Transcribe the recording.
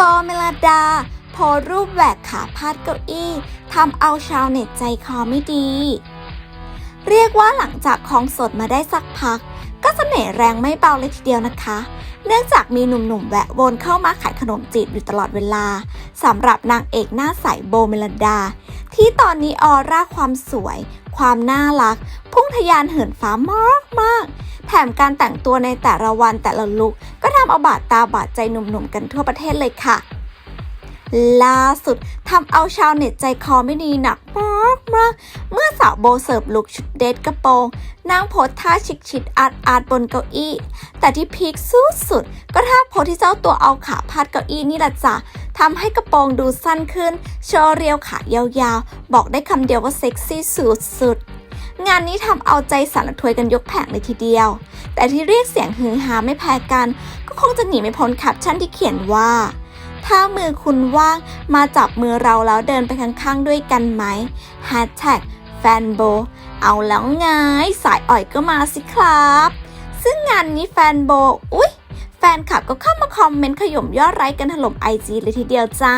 โบเมลดา โพรูปแหวกขาพาดเก้าอี้ทำเอาชาวเน็ตใจคอไม่ดี เรียกว่าหลังจากคลองสดมาได้สักพัก ก็เสน่ห์แรงไม่เบาเลยทีเดียวนะคะ เนื่องจากมีหนุ่มๆแวะวนเข้ามาขายขนมจีบอยู่ตลอดเวลาสำหรับนางเอกหน้าใสโบเมลดา ที่ตอนนี้ออร่าความสวย ความน่ารัก พุ่งทะยานเหินฟ้ามากมากๆแถ มการแต่งตัวในแต่ละวันแต่ละลุคก็ทำเอาบาดตาบาดใจหนุ่มๆกันทั่วประเทศเลยค่ะ ล่าสุดทำเอาชาวเน็ตใจคอไม่ดีหนักมากมากเมื่อสาวโบเสิร์ฟลุคชุดเดทกระโปรงนางโพสท่าชิคชิดอาดอาดบนเก้าอี้ แต่ที่พีคสุดสุดๆก็ท่าโพสที่เจ้าตัวเอาขาพาดเก้าอี้นี่แหละจ้ะทำให้กระโปรงดูสั้นขึ้น โชว์เรียวขายาวๆ บอกได้คำเดียวว่าเซ็กซี่สุดๆ งานนี้ทำเอาใจสั่นระทวยกันยกแผงเลยทีเดียว แต่ที่เรียกเสียงฮือฮาไม่แพ้กัน ก็คงจะหนีไม่พ้นแคปชั่นที่เขียนว่า ถ้ามือคุณว่างมาจับมือเราแล้วเดินไปข้างๆด้วยกันไหม Hashtag แฟนโบเอาแล้วไงสายอ่อยก็มาสิครับ ซึ่งงานนี้แฟนโบอุ๊ย แฟนคลับก็เข้ามาคอมเมนต์ขย่มยอดไลค์กันถล่มไอจีเลยทีเดียวจ้า